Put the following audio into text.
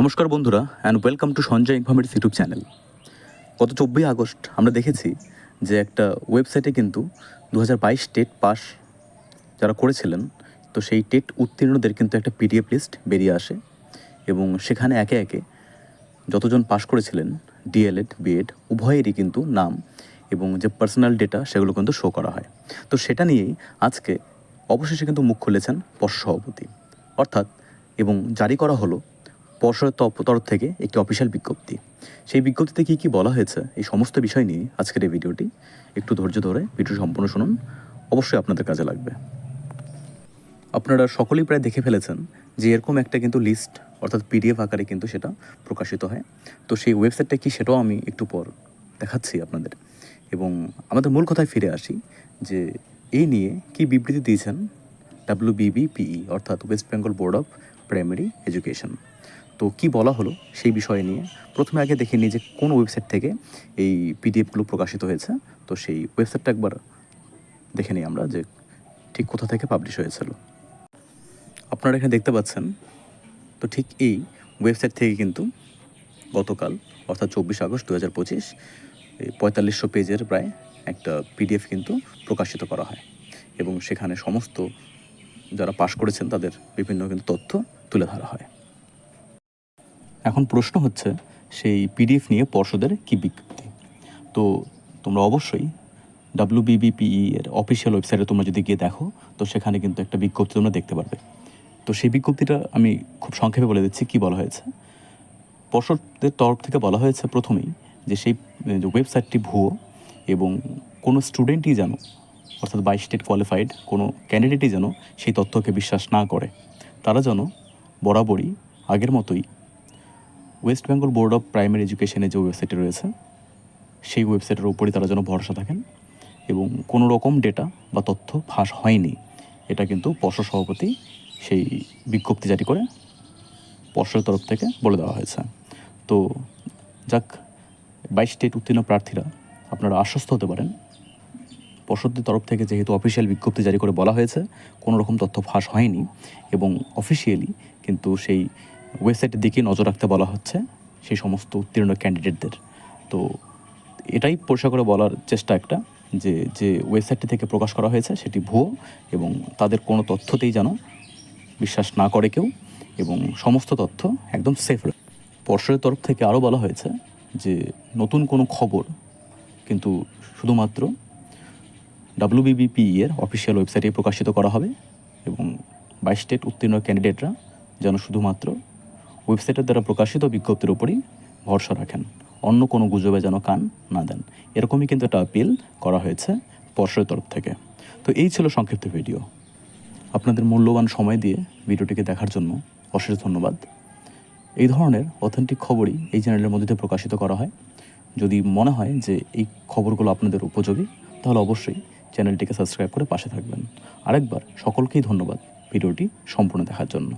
নমস্কার বন্ধুরা and welcome to Sanjay informative YouTube channel গত চব্বিশ আগস্ট আমরা দেখেছি যে একটা ওয়েবসাইটে কিন্তু দু হাজার বাইশ টেট পাস যারা করেছিলেন, তো সেই টেট উত্তীর্ণদের কিন্তু একটা পিডিএফ লিস্ট বেরিয়ে আসে এবং সেখানে একে একে যতজন পাস করেছিলেন ডিএলএড বিএড উভয়েরই কিন্তু নাম এবং যে পার্সোনাল ডেটা সেগুলো কিন্তু শো করা হয়। তো সেটা নিয়েই আজকে অবশেষে কিন্তু মুখ খুলেছেন পর্ষ সভাপতি। অর্থাৎ, এবং জারি করা হলো পর্ষদের তরফ- থেকে একটি অফিসিয়াল বিজ্ঞপ্তি। সেই বিজ্ঞপ্তিতে কী কী বলা হয়েছে, এই সমস্ত বিষয় নিয়ে আজকের এই ভিডিওটি। একটু ধৈর্য ধরে ভিডিও সম্পূর্ণ শুনুন, অবশ্যই আপনাদের কাজে লাগবে। আপনারা সকলেই প্রায় দেখে ফেলেছেন যে এরকম একটা কিন্তু লিস্ট অর্থাৎ পিডিএফ আকারে কিন্তু সেটা প্রকাশিত হয়। তো সেই ওয়েবসাইটটা কি সেটাও আমি একটু পর দেখাচ্ছি আপনাদের। এবং আমাদের মূল কথায় ফিরে আসি যে এই নিয়ে কি বিবৃতি দিয়েছেন ডাব্লিউবিবিপিই অর্থাৎ West Bengal board of primary education তো কি বলা হলো সেই বিষয় নিয়ে? প্রথমে আগে দেখে নিই যে কোন ওয়েবসাইট থেকে এই পিডিএফগুলো প্রকাশিত হয়েছে। তো সেই ওয়েবসাইটটা একবার দেখে নিই আমরা যে ঠিক কোথা থেকে পাবলিশ হয়েছিল। আপনারা এখানে দেখতে পাচ্ছেন, তো ঠিক এই ওয়েবসাইট থেকে কিন্তু গতকাল, অর্থাৎ চব্বিশ আগস্ট দু হাজার পঁচিশ পঁয়তাল্লিশশো পেজের প্রায় একটা পিডিএফ কিন্তু প্রকাশিত করা হয়। এবং সেখানে সমস্ত যারা পাশ করেছেন তাদের বিভিন্ন কিন্তু তথ্য তুলে ধরা হয়। এখন প্রশ্ন হচ্ছে, সেই পিডিএফ নিয়ে পর্ষদের কি বিজ্ঞপ্তি? তো তোমরা অবশ্যই ডাব্লিউবিবিপিই এর অফিসিয়াল ওয়েবসাইটে তোমরা যদি গিয়ে দেখো, তো সেখানে কিন্তু একটা বিজ্ঞপ্তি তোমরা দেখতে পারবে। তো সেই বিজ্ঞপ্তিটা আমি খুব সংক্ষেপে বলে দিচ্ছি কি বলা হয়েছে। পর্ষদের তরফ থেকে বলা হয়েছে প্রথমেই যে সেই ওয়েবসাইটটি ভুয়ো এবং কোনো স্টুডেন্টই যেন, অর্থাৎ বাই স্টেট কোয়ালিফাইড কোনো ক্যান্ডিডেটই যেন সেই তথ্যকে বিশ্বাস না করে, তারা যেন বরাবরই আগের মতোই West Bengal board of primary এডুকেশনের যে ওয়েবসাইটটি রয়েছে, সেই ওয়েবসাইটের উপরই তারা যেন ভরসা থাকেন এবং কোনো রকম ডেটা বা তথ্য ফাঁস হয়নি, এটা কিন্তু পর্ষদ সভাপতি সেই বিজ্ঞপ্তি জারি করে পর্ষদের তরফ থেকে বলে দেওয়া হয়েছে। তো যাক, বাইশ স্টেট উত্তীর্ণ প্রার্থীরা আপনারা আশ্বস্ত হতে পারেন। পর্ষদের তরফ থেকে যেহেতু অফিসিয়াল বিজ্ঞপ্তি জারি করে বলা হয়েছে, কোনো রকম তথ্য ফাঁস হয়নি এবং অফিসিয়ালি কিন্তু সেই ওয়েবসাইটের দিকে নজর রাখতে বলা হচ্ছে সেই সমস্ত উত্তীর্ণ ক্যান্ডিডেটদের। তো এটাই পরিষ্কার করে বলার চেষ্টা একটা যে যে ওয়েবসাইটটি থেকে প্রকাশ করা হয়েছে সেটি ভুয়ো এবং তাদের কোনো তথ্যতেই যেন বিশ্বাস না করে কেউ এবং সমস্ত তথ্য একদম সেফ পর্ষদের তরফ থেকে আরও বলা হয়েছে যে, নতুন কোনো খবর কিন্তু শুধুমাত্র ডাব্লিউবিবিপিই এর অফিসিয়াল ওয়েবসাইটে প্রকাশিত করা হবে এবং বাইশ স্টেট উত্তীর্ণ ক্যান্ডিডেটরা যেন শুধুমাত্র ওয়েবসাইটের দ্বারা প্রকাশিত বিজ্ঞপ্তির উপরই ভরসা রাখেন। অন্য কোনো গুজবে যেন কান না দেন। এরকমই কিন্তু একটা আপিল করা হয়েছে পর্ষদের তরফ থেকে। তো এই ছিল সংক্ষিপ্ত ভিডিও আপনাদের মূল্যবান সময় দিয়ে ভিডিওটিকে দেখার জন্য অশেষ ধন্যবাদ। এই ধরনের অথেন্টিক খবরই এই চ্যানেলের মধ্যে প্রকাশিত করা হয়। যদি মনে হয় যে এই খবরগুলো আপনাদের উপযোগী, তাহলে অবশ্যই চ্যানেলটিকে সাবস্ক্রাইব করে পাশে থাকবেন। আরেকবার সকলকেই ধন্যবাদ ভিডিওটি সম্পূর্ণ দেখার জন্য।